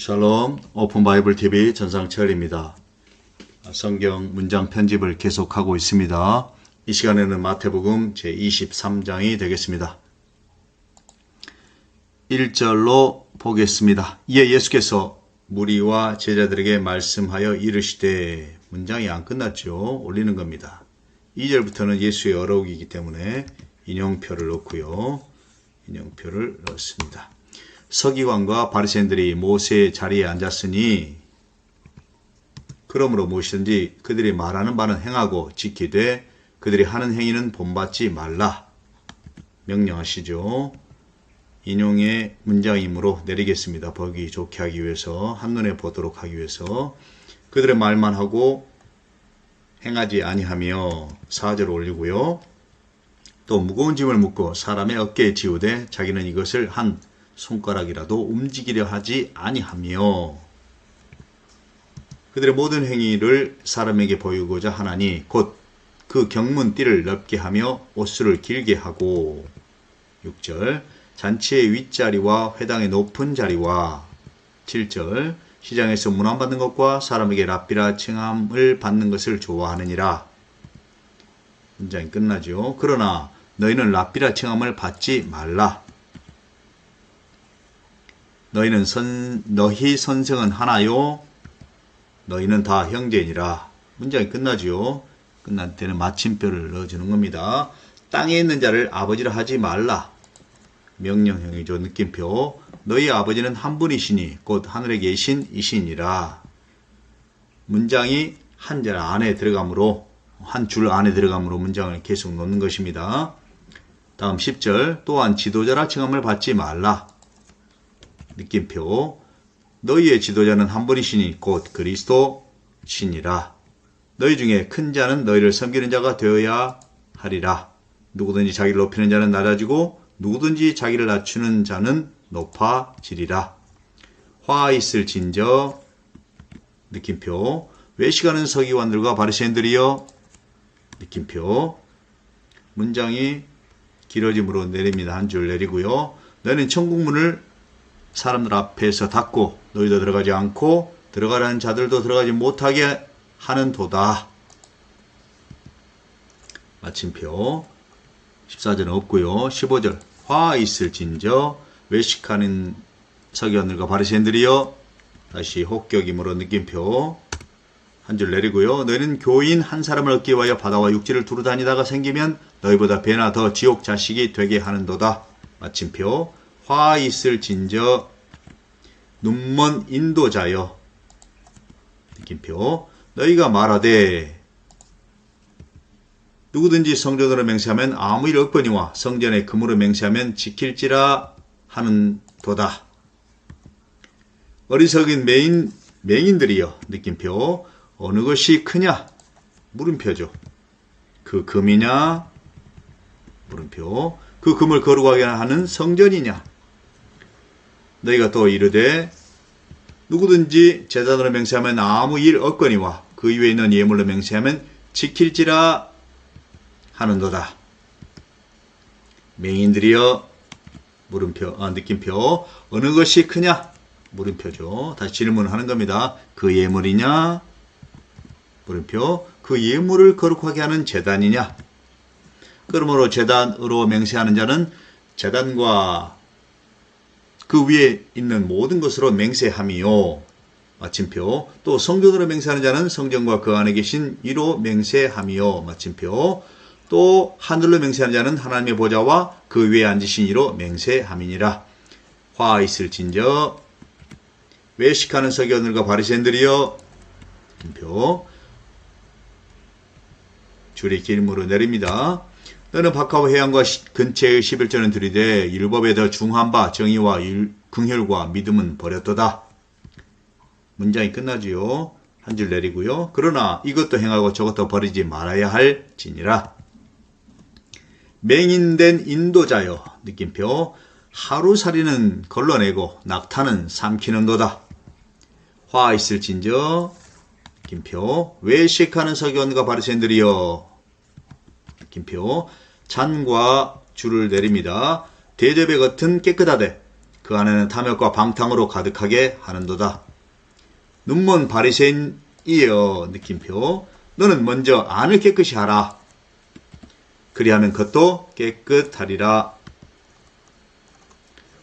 샬롬 오픈 바이블 TV 전상철입니다. 성경 문장 편집을 계속하고 있습니다. 이 시간에는 마태복음 제 23장이 되겠습니다. 1절로 보겠습니다. 이에 예수께서 무리와 제자들에게 말씀하여 이르시되 문장이 안 끝났죠. 올리는 겁니다. 2절부터는 예수의 어록이기 때문에 인용표를 넣고요. 인용표를 넣습니다. 서기관과 바리새인들이 모세의 자리에 앉았으니 그러므로 무엇이든지 그들이 말하는 바는 행하고 지키되 그들이 하는 행위는 본받지 말라 명령하시죠. 인용의 문장이므로 내리겠습니다. 보기 좋게 하기 위해서 한눈에 보도록 하기 위해서 그들의 말만 하고 행하지 아니하며 사절을 올리고요. 또 무거운 짐을 묻고 사람의 어깨에 지우되 자기는 이것을 한 손가락이라도 움직이려 하지 아니하며 그들의 모든 행위를 사람에게 보이고자 하나니 곧 그 경문 띠를 넓게 하며 옷수를 길게 하고 6절 잔치의 윗자리와 회당의 높은 자리와 7절 시장에서 문안받는 것과 사람에게 랍비라 칭함을 받는 것을 좋아하느니라 문장이 끝나죠. 그러나 너희는 랍비라 칭함을 받지 말라. 너희는 선, 너희 선생은 하나요? 너희는 다 형제니라. 문장이 끝나지요. 끝난 때는 마침표를 넣어주는 겁니다. 땅에 있는 자를 아버지라 하지 말라. 명령형이죠. 느낌표. 너희 아버지는 한 분이시니 곧 하늘에 계신 이시니라. 문장이 한 절 안에 들어가므로 한 줄 안에 들어가므로 문장을 계속 놓는 것입니다. 다음 10절 또한 지도자라 칭함을 받지 말라. 느낌표 너희의 지도자는 한 분이시니 곧 그리스도 신이라. 너희 중에 큰 자는 너희를 섬기는 자가 되어야 하리라. 누구든지 자기를 높이는 자는 낮아지고 누구든지 자기를 낮추는 자는 높아지리라. 화 있을 진저 느낌표 외식하는 서기관들과 바리새인들이여 느낌표 문장이 길어짐으로 내립니다. 한 줄 내리고요. 너는 천국문을 사람들 앞에서 닫고 너희도 들어가지 않고 들어가라는 자들도 들어가지 못하게 하는 도다. 마침표 14절은 없고요. 15절 화 있을 진저 외식하는 서기관들과 바리새인들이여 다시 혹격이므로 느낌표 한 줄 내리고요. 너희는 교인 한 사람을 얻기 위하여 바다와 육지를 두루 다니다가 생기면 너희보다 배나 더 지옥 자식이 되게 하는도다. 마침표 화 있을 진저 눈먼 인도자여. 느낌표. 너희가 말하되 누구든지 성전으로 맹세하면 아무 일 없거니와 성전에 금으로 맹세하면 지킬지라 하는 도다. 어리석은 맹인, 맹인들이여. 느낌표. 어느 것이 크냐? 물음표죠. 그 금이냐? 물음표. 그 금을 거룩하게 하는 성전이냐 너희가 또 이르되 누구든지 제단으로 맹세하면 아무 일 없거니와 그 이외에 있는 예물로 맹세하면 지킬지라 하는도다. 맹인들이여 물음표 아, 느낌표 어느 것이 크냐 물음표죠. 다시 질문하는 겁니다. 그 예물이냐 물음표 그 예물을 거룩하게 하는 재단이냐 그러므로 재단으로 맹세하는 자는 재단과 그 위에 있는 모든 것으로 맹세함이요. 마침표. 또 성전으로 맹세하는 자는 성전과 그 안에 계신 이로 맹세함이요. 마침표. 또 하늘로 맹세하는 자는 하나님의 보좌와 그 위에 앉으신 이로 맹세함이니라. 화 있을 진저 외식하는 서기관들과 바리새인들이여 표 줄이 길므로 내립니다. 너는 박하고 해안과 근처의 11절은 들이되 율법에 더 중한 바 정의와 율, 긍혈과 믿음은 버렸도다. 문장이 끝나지요. 한 줄 내리고요. 그러나 이것도 행하고 저것도 버리지 말아야 할 지니라. 맹인된 인도자여 느낌표 하루살이는 걸러내고 낙타는 삼키는 도다. 화 있을 진저 느낌표 외식하는 서기관과 바리새인들이여 느낌표 잔과 줄을 내립니다. 대접의 겉은 깨끗하되 그 안에는 탐욕과 방탕으로 가득하게 하는도다. 눈먼 바리새인이여 느낌표 너는 먼저 안을 깨끗이 하라. 그리하면 그것도 깨끗하리라.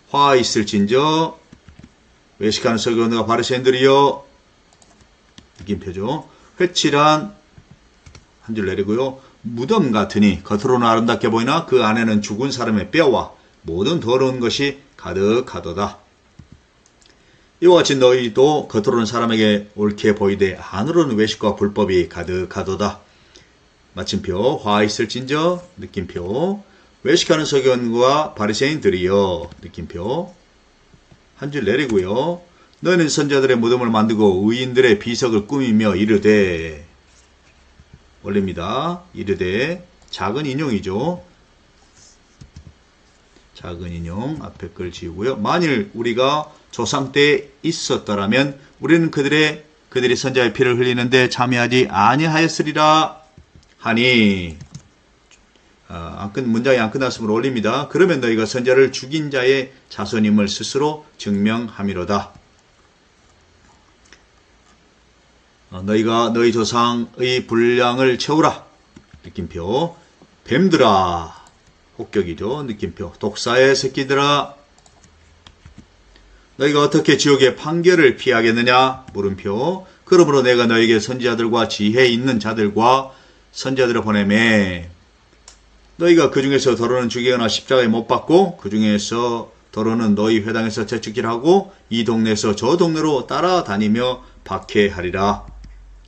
화 있을진저 외식하는 서기관과 바리새인들이여 느낌표죠. 회칠한 한 줄 내리고요. 무덤 같으니 겉으로는 아름답게 보이나 그 안에는 죽은 사람의 뼈와 모든 더러운 것이 가득하도다. 이와 같이 너희도 겉으로는 사람에게 옳게 보이되 안으로는 외식과 불법이 가득하도다. 마침표 화 있을진저 느낌표 외식하는 서기관과 바리새인들이여 느낌표 한 줄 내리고요. 너희는 선자들의 무덤을 만들고 의인들의 비석을 꾸미며 이르되 올립니다. 이르되 작은 인용이죠. 작은 인용 앞에 걸 지우고요. 만일 우리가 조상 때 있었더라면 우리는 그들의 그들이 선자의 피를 흘리는데 참여하지 아니하였으리라 하니 아, 문장이 안 끝났으므로 올립니다. 그러면 너희가 선자를 죽인 자의 자손임을 스스로 증명함이로다. 어, 너희가 너희 조상의 분량을 채우라. 느낌표. 뱀들아. 혹격이죠. 느낌표. 독사의 새끼들아. 너희가 어떻게 지옥의 판결을 피하겠느냐? 물음표. 그러므로 내가 너에게 선지자들과 지혜 있는 자들과 선지자들을 보내매. 너희가 그 중에서 더러는 죽이거나 십자가에 못 박고 그 중에서 더러는 너희 회당에서 채찍질하고 이 동네에서 저 동네로 따라다니며 박해하리라.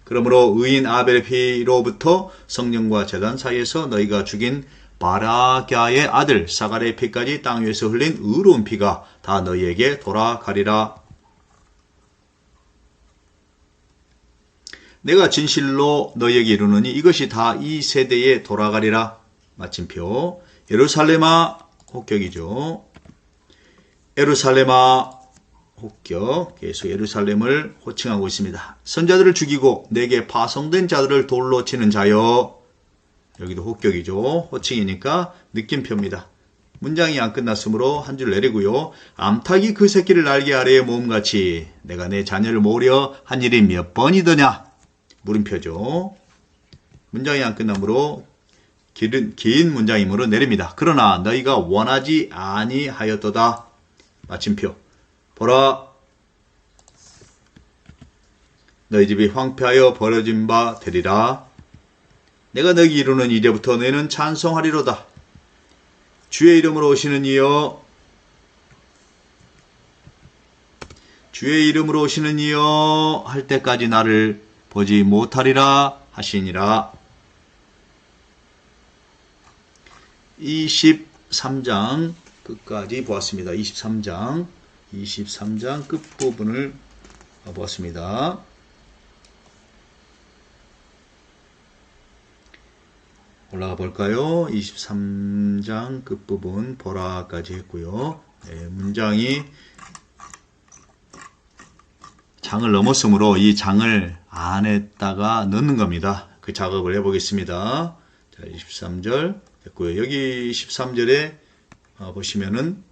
그러므로 의인 아벨의 피로부터 성령과 재단 사이에서 너희가 죽인 바라갸의 아들 사갈의 피까지 땅 위에서 흘린 의로운 피가 다 너희에게 돌아가리라. 내가 진실로 너희에게 이르노니 이것이 다 이 세대에 돌아가리라. 마침표 예루살렘아 혹격이죠. 예루살렘아 혹격 계속 예루살렘을 호칭하고 있습니다. 선자들을 죽이고 내게 파송된 자들을 돌로 치는 자여 여기도 혹격이죠. 호칭이니까 느낌표입니다. 문장이 안 끝났으므로 한 줄 내리고요. 암탉이 그 새끼를 날개 아래에 모음같이 내가 내 자녀를 모으려 한 일이 몇 번이더냐? 물음표죠. 문장이 안 끝나므로 긴, 긴 문장이므로 내립니다. 그러나 너희가 원하지 아니하였도다. 마침표. 보라 너희 집이 황폐하여 버려진 바 되리라. 내가 너희 이루는 이제부터 너희는 찬송하리로다. 주의 이름으로 오시는 이여 주의 이름으로 오시는 이여 할 때까지 나를 보지 못하리라 하시니라. 23장 끝까지 보았습니다. 23장 23장 끝부분을 보았습니다. 올라가 볼까요? 23장 끝부분 보라까지 했고요. 네, 문장이 장을 넘었으므로 이 장을 안에다가 넣는 겁니다. 그 작업을 해보겠습니다. 자, 23절 됐고요. 여기 13절에 어, 보시면은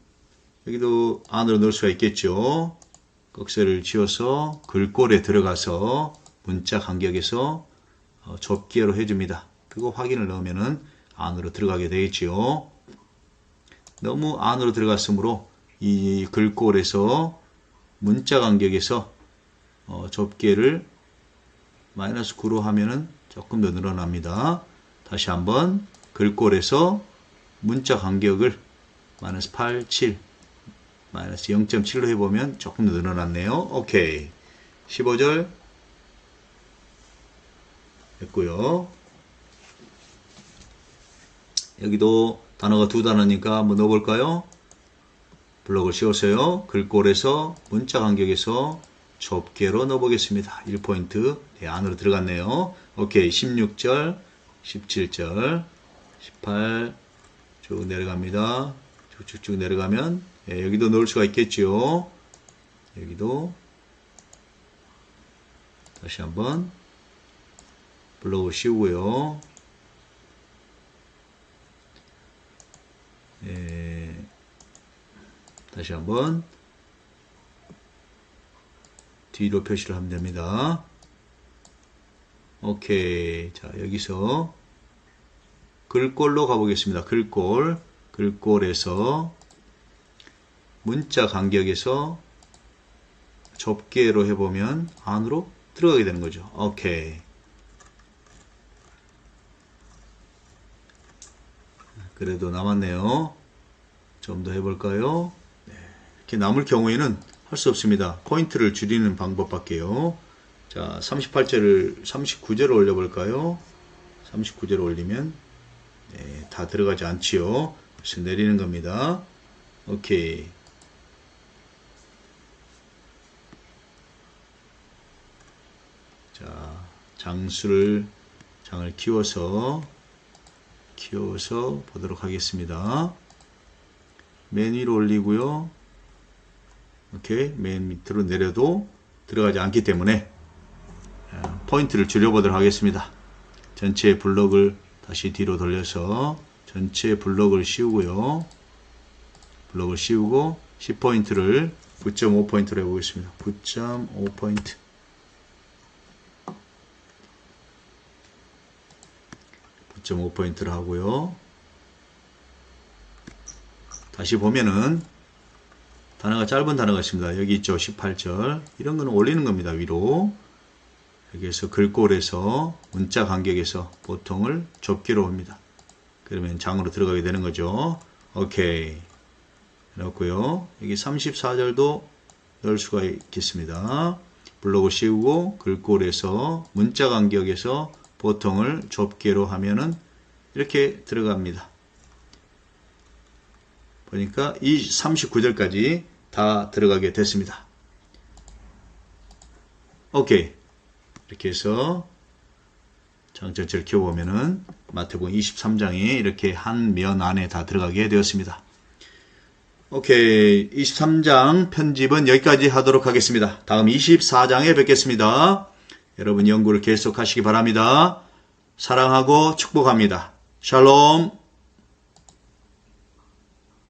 여기도 안으로 넣을 수가 있겠죠. 꺽쇠를 쥐어서 글꼴에 들어가서 문자 간격에서 어, 접기로 해줍니다. 그거 확인을 넣으면은 안으로 들어가게 되겠지요. 너무 안으로 들어갔으므로 이 글꼴에서 문자 간격에서 어, 접기를 마이너스 9로 하면은 조금 더 늘어납니다. 다시 한번 글꼴에서 문자 간격을 마이너스 8, 7, 마이너스 0.7로 해보면 조금 더 늘어났네요. 오케이. 15절 됐고요. 여기도 단어가 두 단어니까 한번 넣어볼까요? 블록을 씌웠어요. 글꼴에서 문자 간격에서 좁게로 넣어보겠습니다. 1포인트 네, 안으로 들어갔네요. 오케이 16절 17절 18 쭉 내려갑니다. 쭉쭉쭉 내려가면 예, 여기도 넣을 수가 있겠지요. 여기도 다시 한번 블록을 씌우고요. 예, 다시 한번 뒤로 표시를 하면 됩니다. 오케이. 자, 여기서 글꼴로 가보겠습니다. 글꼴. 글꼴에서 문자 간격에서 좁게로 해보면 안으로 들어가게 되는 거죠. 오케이. 그래도 남았네요. 좀 더 해볼까요? 네. 이렇게 남을 경우에는 할 수 없습니다. 포인트를 줄이는 방법밖에요. 자, 38제를 39제로 올려볼까요? 39제로 올리면 네, 다 들어가지 않지요. 그래서 내리는 겁니다. 오케이. 자, 장수를 장을 키워서 키워서 보도록 하겠습니다. 맨 위로 올리고요. 오케이. 맨 밑으로 내려도 들어가지 않기 때문에 어, 포인트를 줄여보도록 하겠습니다. 전체 블럭을 다시 뒤로 돌려서 전체 블럭을 씌우고요. 블럭을 씌우고 10포인트를 9.5포인트로 해보겠습니다. 9.5포인트. 점 5포인트를 하고요. 다시 보면은 단어가 짧은 단어가 있습니다. 여기 있죠. 18절. 이런 거는 올리는 겁니다. 위로. 여기에서 글꼴에서 문자 간격에서 보통을 좁게로 옵니다. 그러면 장으로 들어가게 되는 거죠. 오케이. 넣었고요. 여기 34절도 넣을 수가 있겠습니다. 블로그 씌우고 글꼴에서 문자 간격에서 보통을 좁게로 하면은 이렇게 들어갑니다. 보니까 이 39절까지 다 들어가게 됐습니다. 오케이. 이렇게 해서 장 전체를 키워보면은 마태복음 23장이 이렇게 한 면 안에 다 들어가게 되었습니다. 오케이. 23장 편집은 여기까지 하도록 하겠습니다. 다음 24장에 뵙겠습니다. 여러분 연구를 계속하시기 바랍니다. 사랑하고 축복합니다. 샬롬.